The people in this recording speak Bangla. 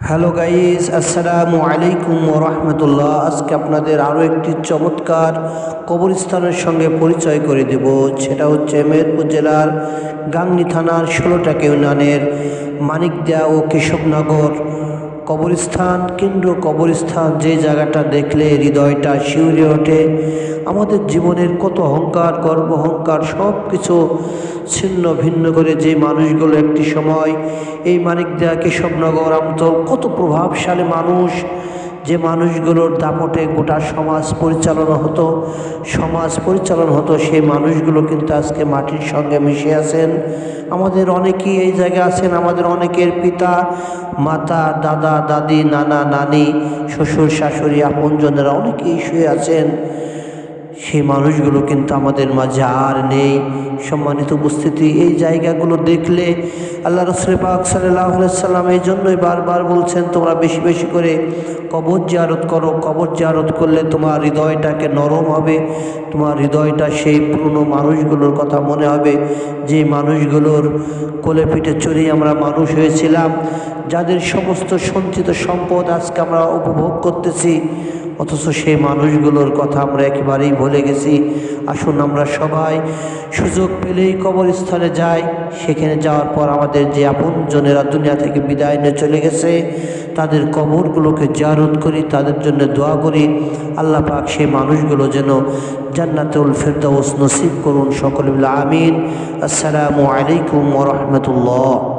হ্যালো গাইস আসসালামু আলাইকুম রহমতুল্লাহ আজকে আপনাদের আরও একটি চমৎকার কবরস্থানের সঙ্গে পরিচয় করে দেব। সেটা হচ্ছে মেহেরপুর জেলার গাংনি থানার ষোলোটাকে ইউনিয়নের মানিকদিয়া ও কেশবনগর কবরস্থান, কেন্দ্র কবরস্থান, যে জায়গাটা দেখলে হৃদয়টা শিউরে ওঠে। আমাদের জীবনের কত অহংকার, গর্ব, অহংকার সব কিছু ছিন্ন ভিন্ন করে যে মানুষগুলো একটি সময়, এই মানিক দেয়া কেশবনগর আমতল কত প্রভাবশালী মানুষ যে মানুষগুলোর দাপটে গোটা সমাজ পরিচালনা হতো, সমাজ পরিচালনা হতো, সেই মানুষগুলো কিন্তু আজকে মাটির সঙ্গে মিশে আছেন। আমাদের অনেকেই এই জায়গায় আছেন, আমাদের অনেকের পিতা, মাতা, দাদা, দাদি, নানা, নানি, শ্বশুর, শাশুড়ি, আপনজনেরা অনেকেই শুয়ে আছেন। সেই মানুষগুলো কিন্তু আমাদের মাঝে আর নেই। সম্মানিত উপস্থিতি, এই জায়গাগুলো দেখলে আল্লাহ রসুল পাক সাল্লাম এই জন্যই বারবার বলছেন, তোমরা বেশি বেশি করে কবর জারত করো। কবর জারত করলে তোমার হৃদয়টাকে নরম হবে, তোমার হৃদয়টা সেই পুরনো মানুষগুলোর কথা মনে হবে। যে মানুষগুলোর কোলে পিঠে চড়িয়ে আমরা মানুষ হয়েছিলাম, যাদের সমস্ত সঞ্চিত সম্পদ আজকে আমরা উপভোগ করতেছি অথচ সেই মানুষগুলোর কথা আমরা একেবারেই ভুলে গেছি। আসুন আমরা সবাই সুযোগ পেলেই কবরস্থলে যাই। সেখানে যাওয়ার পর আমাদের যে আপনজনেরা দুনিয়া থেকে বিদায় নিয়ে চলে গেছে, তাদের কবরগুলোকে জারত করি, তাদের জন্য দোয়া করি। আল্লাহ পাক সেই মানুষগুলো যেন জান্নাতুল ফেরদাউস নসিব করুন সকলে আমিন। আসসালামু আলাইকুম ওরহমতুল্লাহ